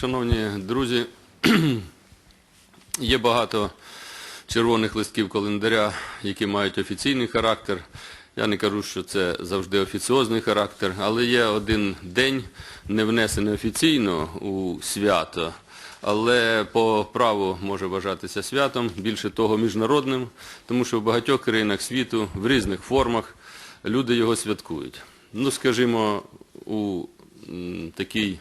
Шановні друзі, є багато червоних листків календаря, які мають офіційний характер. Я не кажу, що це завжди офіціозний характер, але є один день, не внесений офіційно у свято, але по праву може вважатися святом, більше того міжнародним, тому що в багатьох країнах світу в різних формах люди його святкують. Ну, скажімо, у такій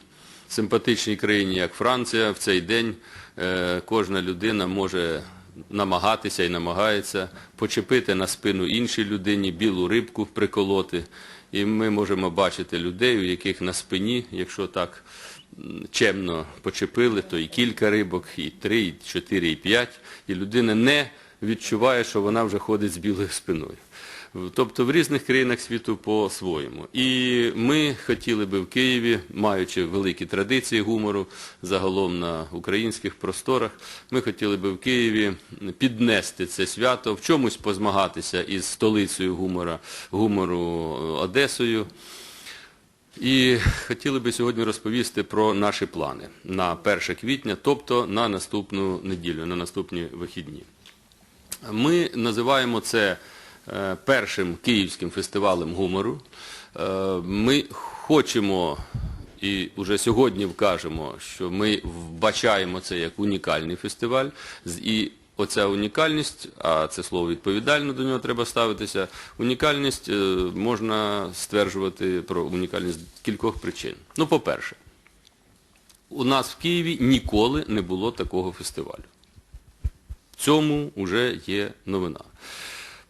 симпатичній країні, як Франція, в цей день е, кожна людина може намагатися і намагається почепити на спину іншій людині білу рибку приколоти. І ми можемо бачити людей, у яких на спині, якщо так чемно почепили, то і кілька рибок, і три, і чотири, і п'ять, і людина не відчуває, що вона вже ходить з білою спиною. Тобто в різних країнах світу по-своєму. І ми хотіли би в Києві, маючи великі традиції гумору загалом на українських просторах, ми хотіли би в Києві піднести це свято, в чомусь позмагатися із столицею гумора, гумору е, Одесою. І хотіли би сьогодні розповісти про наші плани на 1 квітня, тобто на наступну неділю, на наступні вихідні. Ми називаємо це першим київським фестивалем гумору. Е, Ми хочемо і вже сьогодні вкажемо, що ми вбачаємо це як унікальний фестиваль. І оця унікальність, а це слово відповідально до нього треба ставитися, унікальність е, можна стверджувати про унікальність кількох причин. Ну, по-перше, у нас в Києві ніколи не було такого фестивалю. В цьому вже є новина.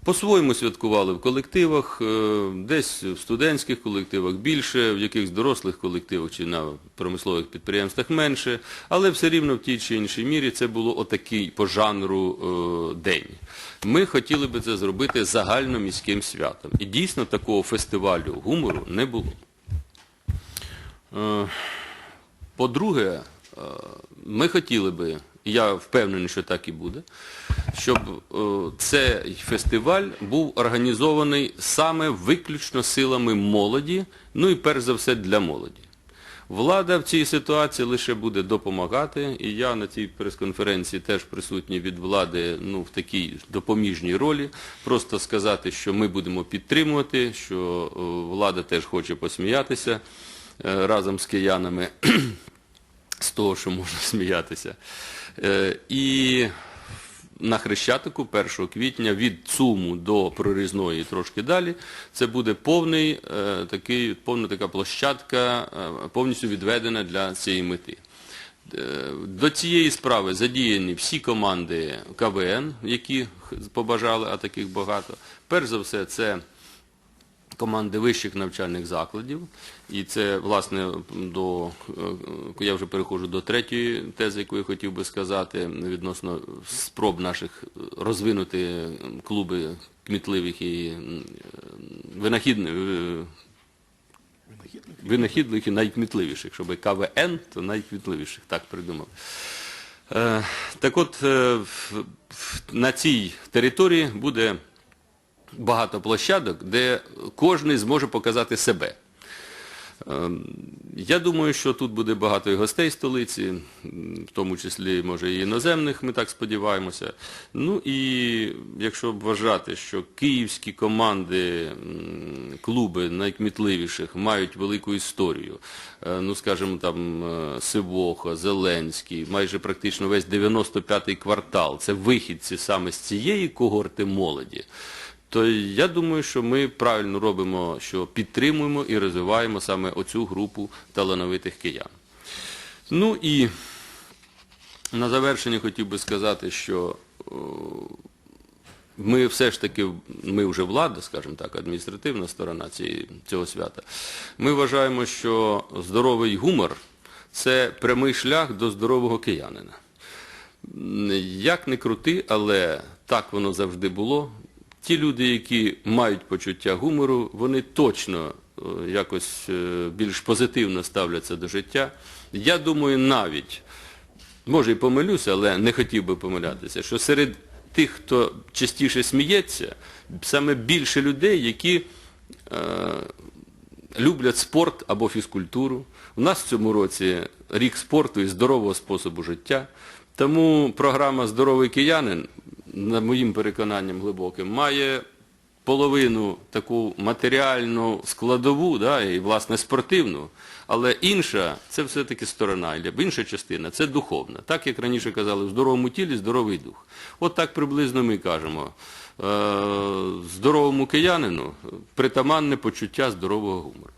По-своєму святкували в колективах, е, десь в студентських колективах більше, в якихось дорослих колективах чи на промислових підприємствах менше, але все рівно в тій чи іншій мірі це було отакий по жанру е, день. Ми хотіли би це зробити загальноміським святом. І дійсно такого фестивалю гумору не було. Е, по-друге, ми хотіли би, я впевнений, що так і буде, щоб е, цей фестиваль був організований саме виключно силами молоді, ну і перш за все для молоді. Влада в цій ситуації лише буде допомагати, і я на цій прес-конференції теж присутній від влади ну, в такій допоміжній ролі. Просто сказати, що ми будемо підтримувати, що е, влада теж хоче посміятися е, разом з киянами з того, що можна сміятися. Е, І на Хрещатику 1 квітня від ЦУМу до Прорізної трошки далі це буде повний, е, такий, повна така площадка, е, повністю відведена для цієї мети. До цієї справи задіяні всі команди КВН, які побажали, а таких багато. Перш за все, це команди вищих навчальних закладів. І це, власне, до, е, я вже переходжу до третьої тези, яку я хотів би сказати, відносно спроб наших розвинути клуби кмітливих і м, винахідних, е, і найкмітливіших, щоб КВН, то найкмітливіших, так придумав. Е, Так от, е, на цій території буде багато площадок, де кожен зможе показати себе. Ем, Я думаю, що тут буде багато і гостей столиці, в тому числі, може, і іноземних, ми так сподіваємося. Ну і якщо вважати, що київські команди, клуби найкмітливіших мають велику історію, е, ну, скажімо, там е, Сивоха, Зеленський, майже практично весь 95-й квартал, це вихідці саме з цієї когорти молоді, то я думаю, що ми правильно робимо, що підтримуємо і розвиваємо саме оцю групу талановитих киян. Ну і на завершення хотів би сказати, що ми все ж таки, ми вже влада, скажімо так, адміністративна сторона цього свята. Ми вважаємо, що здоровий гумор це прямий шлях до здорового киянина. Як не крути, але так воно завжди було. Ті люди, які мають почуття гумору, вони точно е, якось е, більш позитивно ставляться до життя. Я думаю, навіть, може і помилюся, але не хотів би помилятися, що серед тих, хто частіше сміється, саме більше людей, які е, люблять спорт або фізкультуру. У нас в цьому році рік спорту і здорового способу життя. Тому програма Здоровий киянин, на моїм переконанням глибоким, має половину таку матеріальну складову, да, і власне спортивну, але інша це все-таки сторона, інша частина це духовна. Так як раніше казали, в здоровому тілі здоровий дух. От так приблизно ми кажемо. Е, здоровому киянину притаманне почуття здорового гумору.